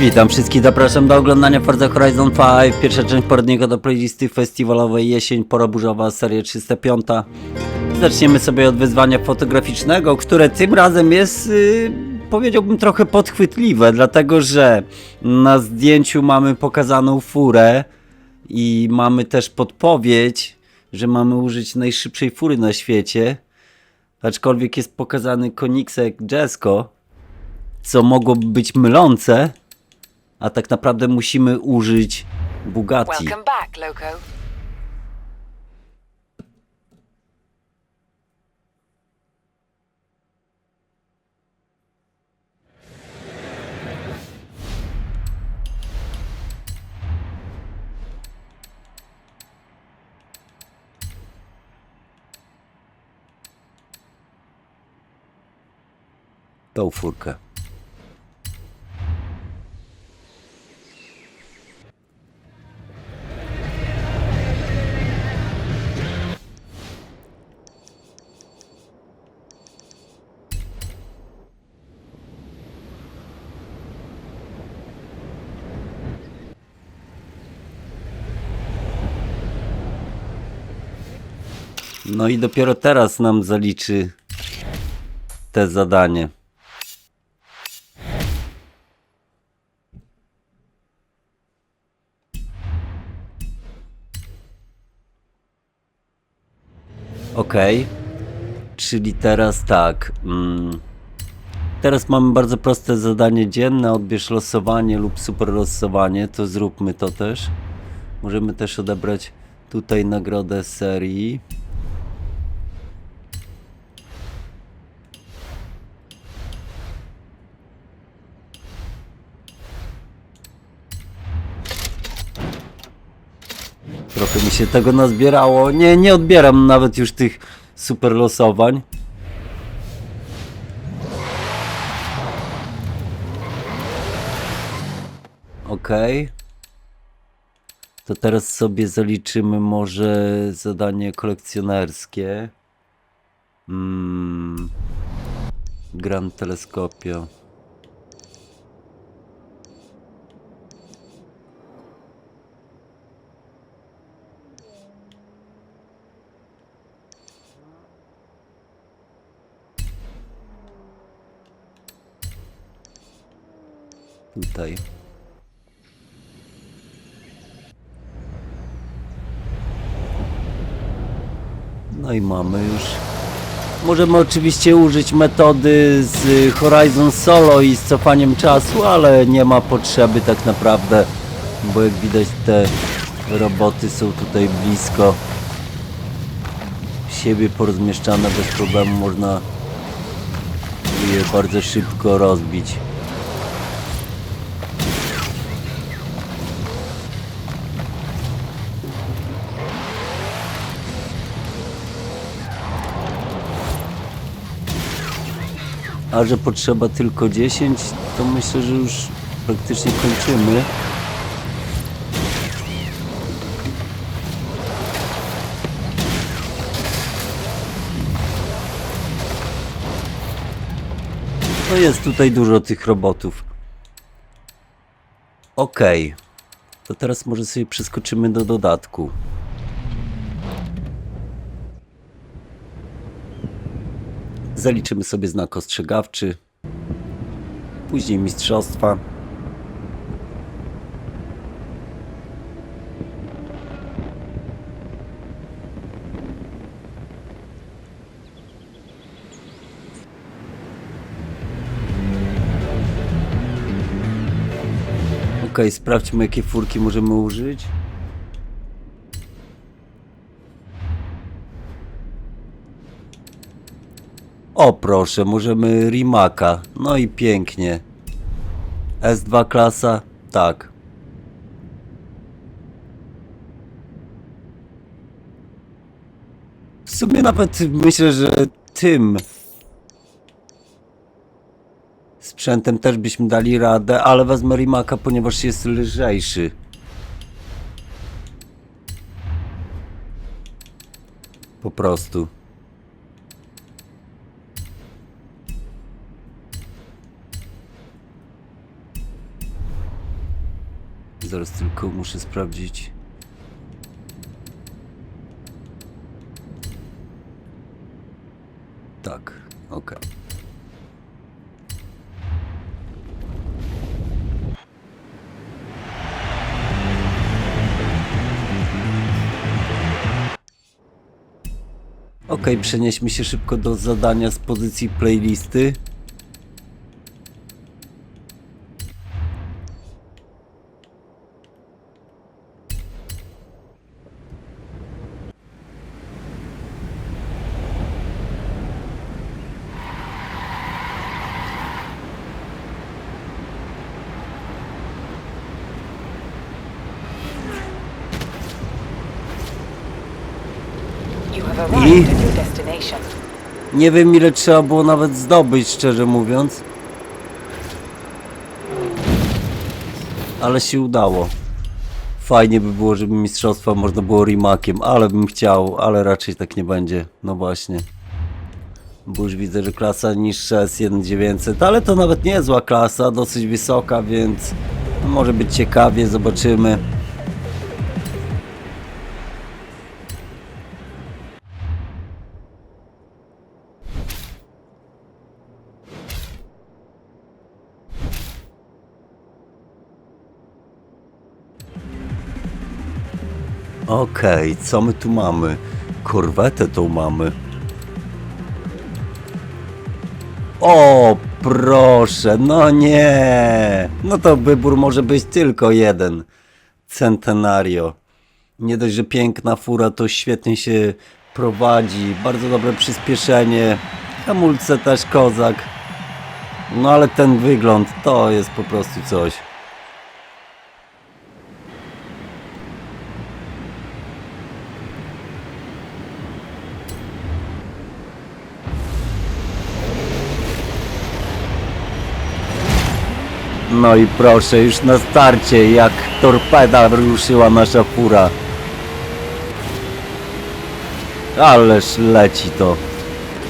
Witam wszystkich, zapraszam do oglądania Forza Horizon 5, pierwsza część poradnika do playlisty festiwalowej jesień, pora burzowa, seria 305. Zaczniemy sobie od wyzwania fotograficznego, które tym razem jest, yy, powiedziałbym, trochę podchwytliwe, dlatego że na zdjęciu mamy pokazaną furę i mamy też podpowiedź, że mamy użyć najszybszej fury na świecie, aczkolwiek jest pokazany Koenigsegg Jesko, co mogłoby być mylące, a tak naprawdę musimy użyć Bugatti. Welcome back, Loco. Tą furkę. No i dopiero teraz nam zaliczy te zadanie. Okej. Czyli teraz tak. Mm, teraz mamy bardzo proste zadanie dzienne. Odbierz losowanie lub super losowanie. To zróbmy to też. Możemy też odebrać tutaj nagrodę serii. Trochę mi się tego nazbierało. Nie, nie odbieram nawet już tych super losowań. Okej. To teraz sobie zaliczymy może zadanie kolekcjonerskie. Mm. Grand Teleskopio. Tutaj. No i mamy już. Możemy oczywiście użyć metody z Horizon Solo i z cofaniem czasu, ale nie ma potrzeby tak naprawdę, bo jak widać te roboty są tutaj blisko siebie porozmieszczane bez problemu można je bardzo szybko rozbić. A że potrzeba tylko 10, to myślę, że już praktycznie kończymy. No jest tutaj dużo tych robotów. Okej. To teraz może sobie przeskoczymy do dodatku. Zaliczymy sobie znak ostrzegawczy. Później mistrzostwa. Ok, sprawdźmy jakie furki możemy użyć. O proszę, możemy Rimaka. No i pięknie. S2 klasa? Tak. W sumie nawet myślę, że tym sprzętem też byśmy dali radę, ale wezmę Rimaka, ponieważ jest lżejszy. Po prostu. Zaraz tylko muszę sprawdzić. Tak, okej. Okej, przenieśmy się szybko do zadania z pozycji playlisty. You have arrived at your destination. Nie wiem ile trzeba było nawet zdobyć, szczerze mówiąc. Ale się udało. Fajnie by było, żeby mistrzostwa można było remakiem, ale bym chciał, ale raczej tak nie będzie. No właśnie. Bo już widzę, że klasa niższa jest 1900, ale to nawet nie zła klasa, dosyć wysoka, więc może być ciekawie, zobaczymy. Okej, co my tu mamy? Korwetę tą mamy. O, proszę, no nie. No to wybór może być tylko jeden. Centenario. Nie dość, że piękna fura, to świetnie się prowadzi. Bardzo dobre przyspieszenie. Hamulce też kozak. No ale ten wygląd to jest po prostu coś. No i proszę, już na starcie, jak torpeda ruszyła nasza fura. Ależ leci to.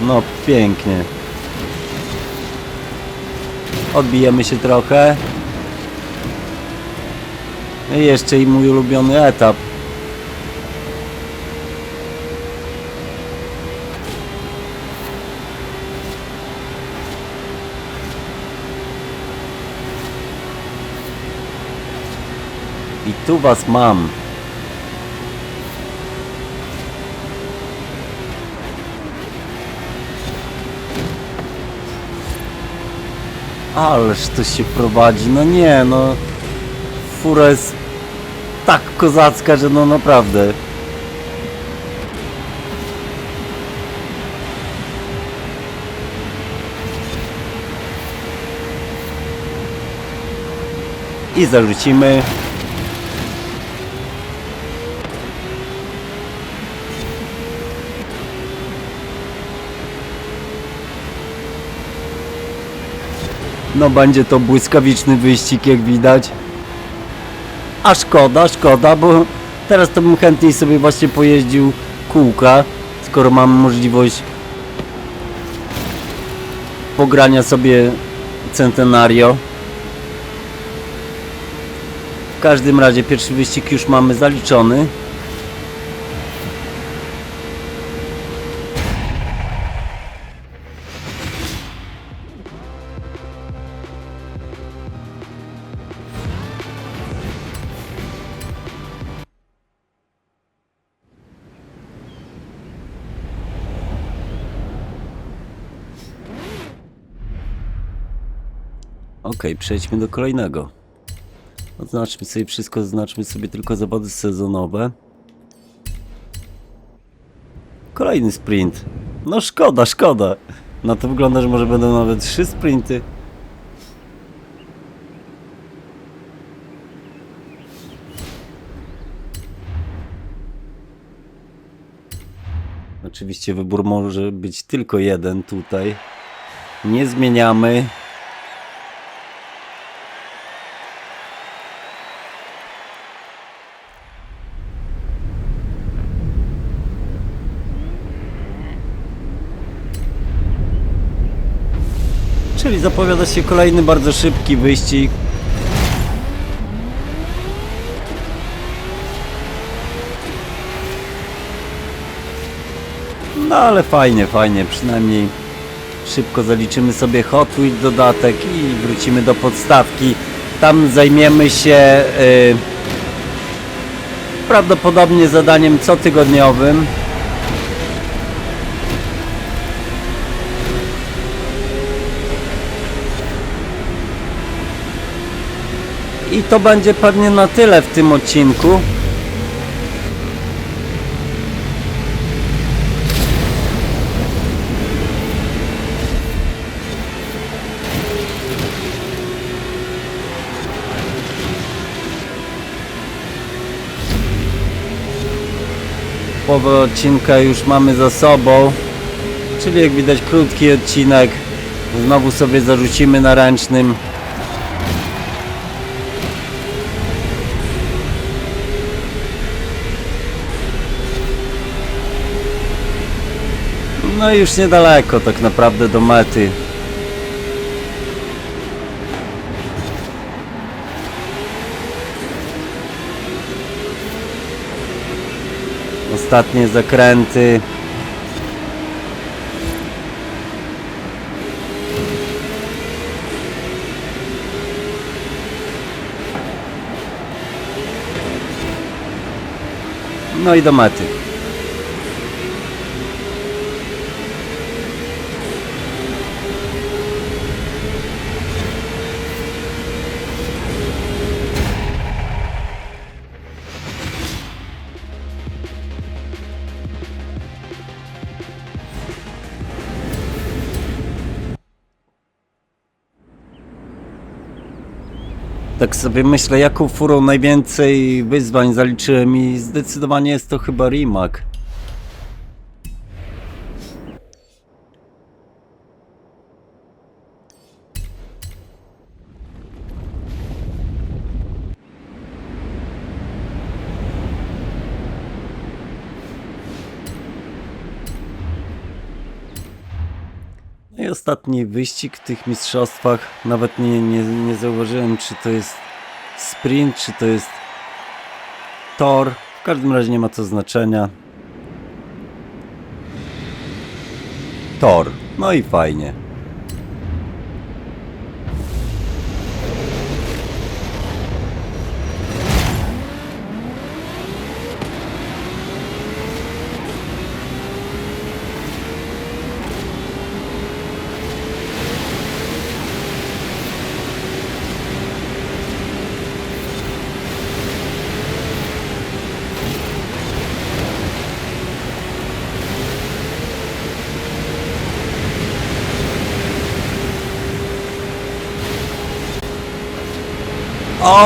No pięknie. Odbijemy się trochę. I jeszcze i mój ulubiony etap. Tu was mam. Ależ to się prowadzi, no nie, no. Fura jest tak kozacka, że no naprawdę. I zarzucimy. No będzie to błyskawiczny wyścig, jak widać. A szkoda, szkoda, bo teraz to bym chętniej sobie właśnie pojeździł kółka, skoro mam możliwość pogrania sobie Centenario. W każdym razie pierwszy wyścig już mamy zaliczony. Okej, przejdźmy do kolejnego. Oznaczmy sobie wszystko, zaznaczmy sobie tylko zawody sezonowe. Kolejny sprint. No szkoda, szkoda. Na to wygląda, że może będą nawet trzy sprinty. Oczywiście wybór może być tylko jeden tutaj. Nie zmieniamy. czyli zapowiada się kolejny bardzo szybki wyścig. No ale fajnie, fajnie, przynajmniej szybko zaliczymy sobie Hot Wheels dodatek i wrócimy do podstawki. Tam zajmiemy się yy, prawdopodobnie zadaniem cotygodniowym. I to będzie pewnie na tyle w tym odcinku. Połowę odcinka już mamy za sobą, czyli jak widać krótki odcinek. Znowu sobie zarzucimy na ręcznym. No i już niedaleko tak naprawdę do mety. Ostatnie zakręty. No i do mety. Tak sobie myślę, jaką furą najwięcej wyzwań zaliczyłem i zdecydowanie jest to chyba Rimac. Ostatni wyścig w tych mistrzostwach. Nawet nie, nie, nie zauważyłem, czy to jest sprint, czy to jest tor. W każdym razie nie ma to znaczenia. Tor. No i fajnie.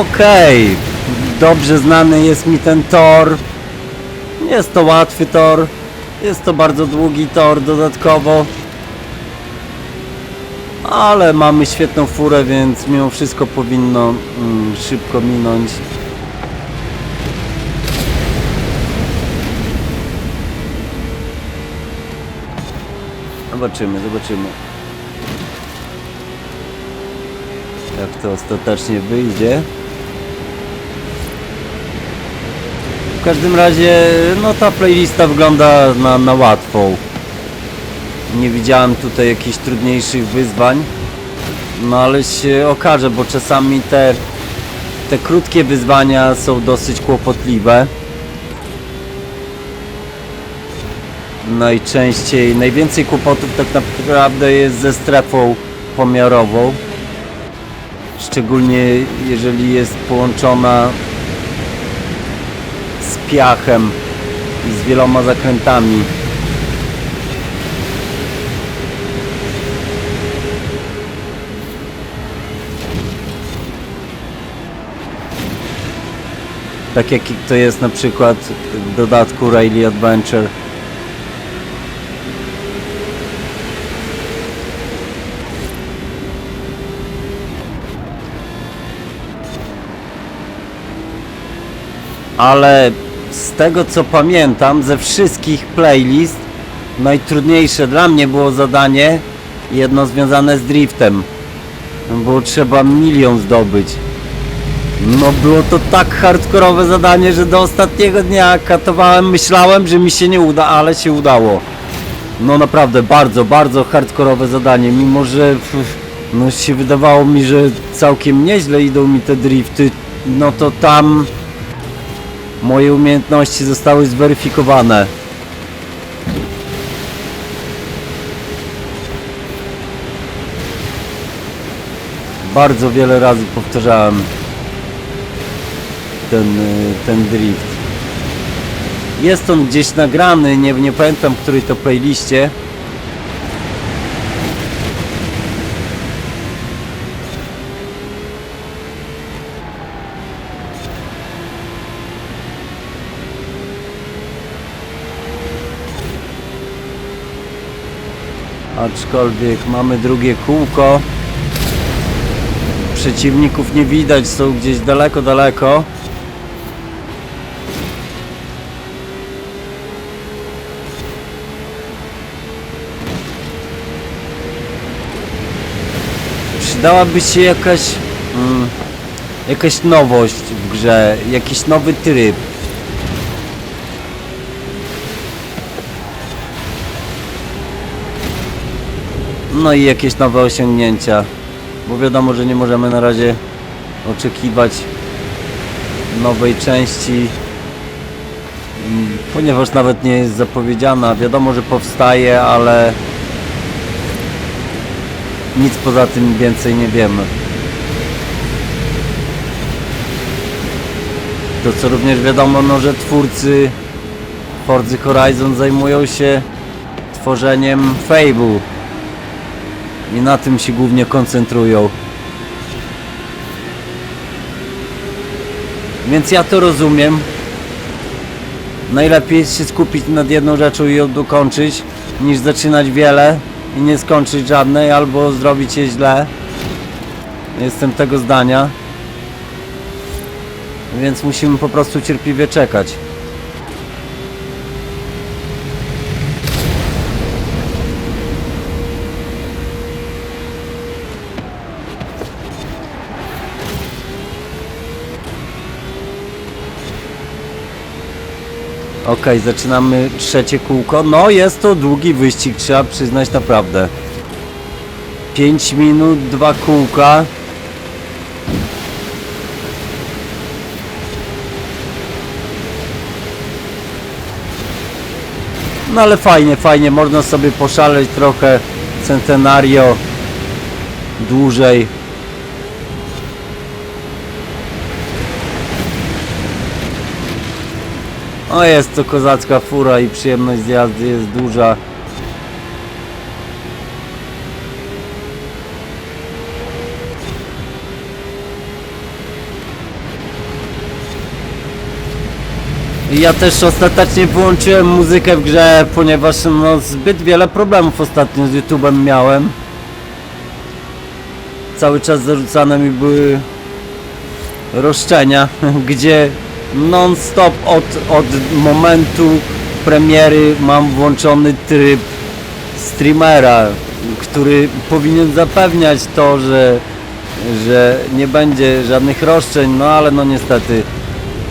Okej, dobrze znany jest mi ten tor. Jest to łatwy tor. Jest to bardzo długi tor dodatkowo. Ale mamy świetną furę, więc mimo wszystko powinno mm, szybko minąć. Zobaczymy, zobaczymy. jak to ostatecznie wyjdzie. W każdym razie, no ta playlista wygląda na, na łatwą. Nie widziałem tutaj jakichś trudniejszych wyzwań. No ale się okaże, bo czasami te, te krótkie wyzwania są dosyć kłopotliwe. Najczęściej, najwięcej kłopotów tak naprawdę jest ze strefą pomiarową szczególnie jeżeli jest połączona piachem i z wieloma zakrętami. Tak jak to jest na przykład w dodatku Rally Adventure. ale z tego co pamiętam, ze wszystkich playlist, najtrudniejsze dla mnie było zadanie, jedno związane z driftem. Było trzeba milion zdobyć. No było to tak hardkorowe zadanie, że do ostatniego dnia katowałem, myślałem, że mi się nie uda, ale się udało. no naprawdę bardzo, bardzo hardkorowe zadanie, mimo że no się wydawało mi, że całkiem nieźle idą mi te drifty, no to tam moje umiejętności zostały zweryfikowane. Bardzo wiele razy powtarzałem ten, y, ten drift. Jest on gdzieś nagrany, nie, nie pamiętam w której to playliście. Aczkolwiek mamy drugie kółko. Przeciwników nie widać, są gdzieś daleko, daleko. Przydałaby się jakaś mm, jakaś nowość w grze, jakiś nowy tryb. No i jakieś nowe osiągnięcia. Bo wiadomo, że nie możemy na razie oczekiwać nowej części, mm, ponieważ nawet nie jest zapowiedziana. Wiadomo, że powstaje, ale nic poza tym więcej nie wiemy. To co również wiadomo, no, że twórcy Forza Horizon zajmują się tworzeniem Fable i na tym się głównie koncentrują. Więc ja to rozumiem. Najlepiej jest się skupić nad jedną rzeczą i ją dokończyć, niż zaczynać wiele i nie skończyć żadnej, albo zrobić je źle. Jestem tego zdania. Więc musimy po prostu cierpliwie czekać. Okej, zaczynamy trzecie kółko. No jest to długi wyścig, trzeba przyznać naprawdę. 5 minut, dwa kółka. No ale fajnie, fajnie, można sobie poszaleć trochę Centenario dłużej. O jest to kozacka fura i przyjemność z jazdy jest duża. Ja też ostatecznie wyłączyłem muzykę w grze, ponieważ no, zbyt wiele problemów ostatnio z YouTube'em miałem. Cały czas zarzucane mi były roszczenia, gdzie non-stop od, od momentu premiery mam włączony tryb streamera, który powinien zapewniać to, że, że nie będzie żadnych roszczeń, no ale no niestety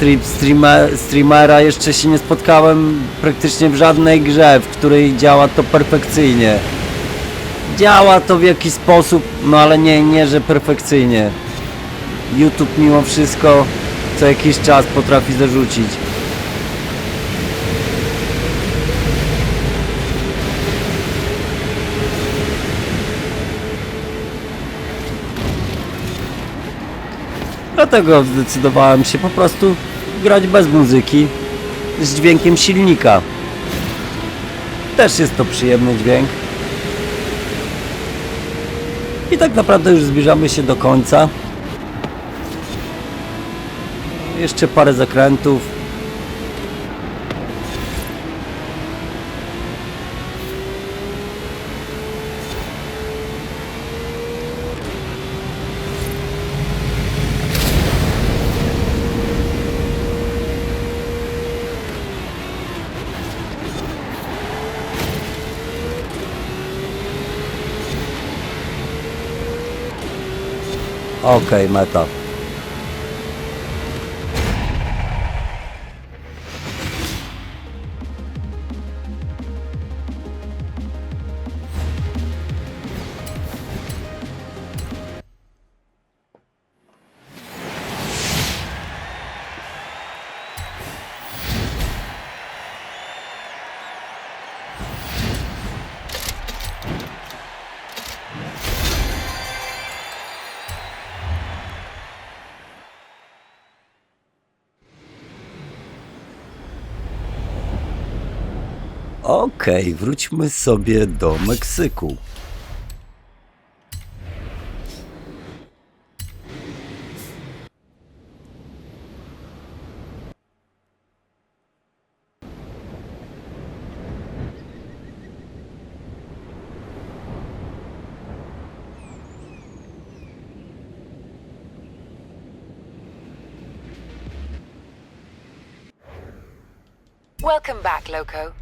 tryb streamer, streamera jeszcze się nie spotkałem praktycznie w żadnej grze, w której działa to perfekcyjnie. Działa to w jakiś sposób, no ale nie, nie, że perfekcyjnie. YouTube mimo wszystko co jakiś czas potrafi zarzucić. Dlatego zdecydowałem się po prostu grać bez muzyki z dźwiękiem silnika. Też jest to przyjemny dźwięk. I tak naprawdę już zbliżamy się do końca. Jeszcze parę zakrętów. Okej, meta. Okej, wróćmy sobie do Meksyku. Welcome back, Loco.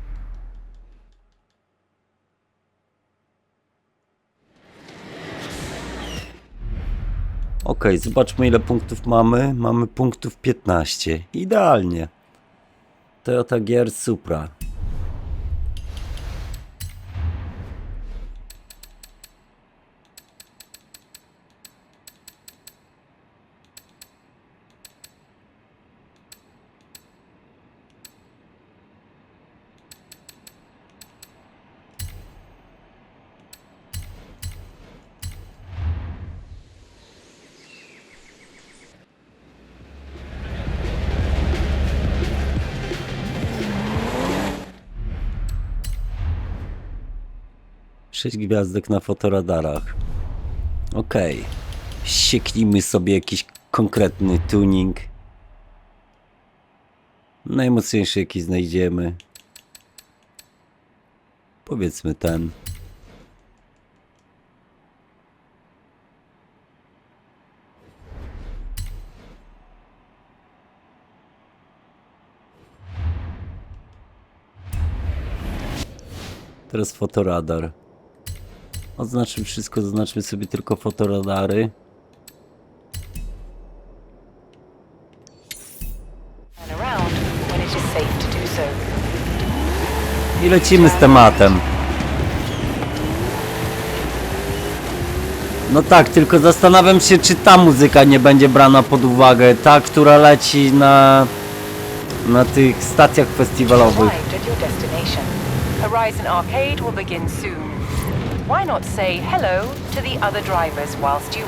Okej, zobaczmy ile punktów mamy. Mamy punktów 15. Idealnie. Toyota Gear Supra. Sześć gwiazdek na fotoradarach. Okej. Sieknijmy sobie jakiś konkretny tuning. Najmocniejszy jaki znajdziemy. Powiedzmy ten. Teraz fotoradar. Oznaczmy wszystko, zaznaczmy sobie tylko fotoradary. I lecimy z tematem. No tak, tylko zastanawiam się, czy ta muzyka nie będzie brana pod uwagę. Ta, która leci na, na tych stacjach festiwalowych. Arrived at your destination. Horizon Arcade will begin soon.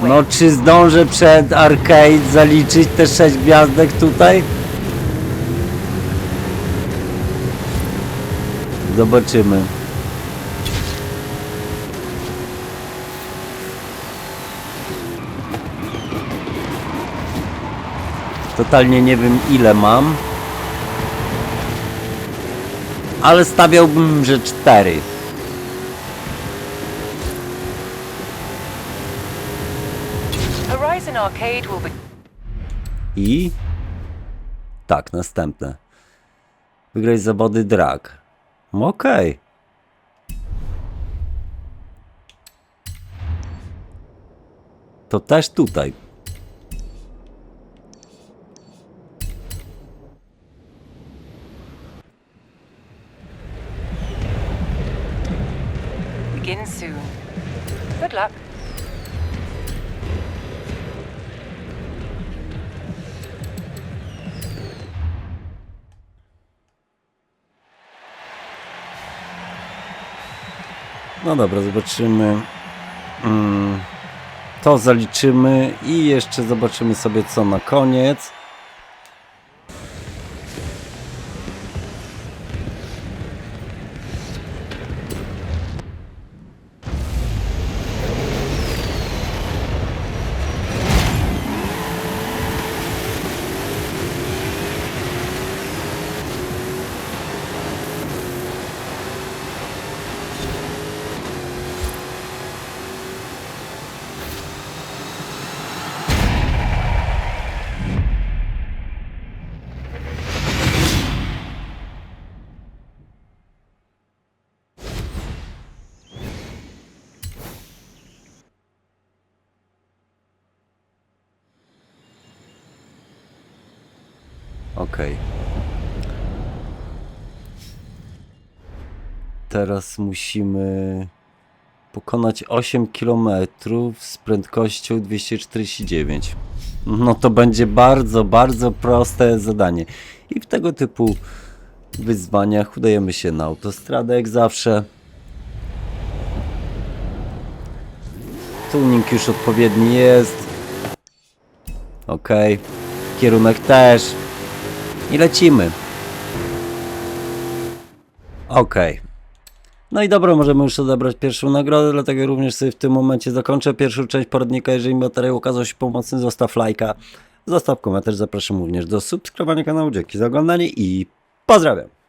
No, czy zdążę przed arcade zaliczyć te 6 gwiazdek tutaj? Zobaczymy. Totalnie nie wiem ile mam. Ale stawiałbym, że 4. Horizon Arcade will be I tak, następne. Wygrać zawody drag. No Okej. To też tutaj. No dobra, zobaczymy. Mm, to zaliczymy i jeszcze zobaczymy sobie co na koniec. Teraz musimy pokonać 8 km z prędkością 249. No to będzie bardzo, bardzo proste zadanie. I w tego typu wyzwaniach udajemy się na autostradę jak zawsze. Tuning już odpowiedni jest. Ok. Kierunek też. I lecimy. Okej. No i dobra, możemy już odebrać pierwszą nagrodę, dlatego również sobie w tym momencie zakończę pierwszą część poradnika. Jeżeli materiał okazał się pomocny, zostaw lajka, zostaw komentarz. Zapraszam również do subskrybowania kanału. Dzięki za oglądanie i pozdrawiam!